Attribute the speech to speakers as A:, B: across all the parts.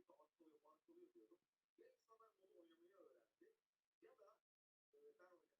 A: şekilde aksılıyor, parçalıyor diyorum. Ya insanlar bunu oynamayı öğrendi ya da e, ben oynamayı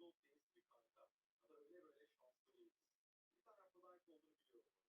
A: Dolu deniz bir kanka. Ama öyle böyle şanslı değiliz. Bir tane kolay olduğunu biliyorum.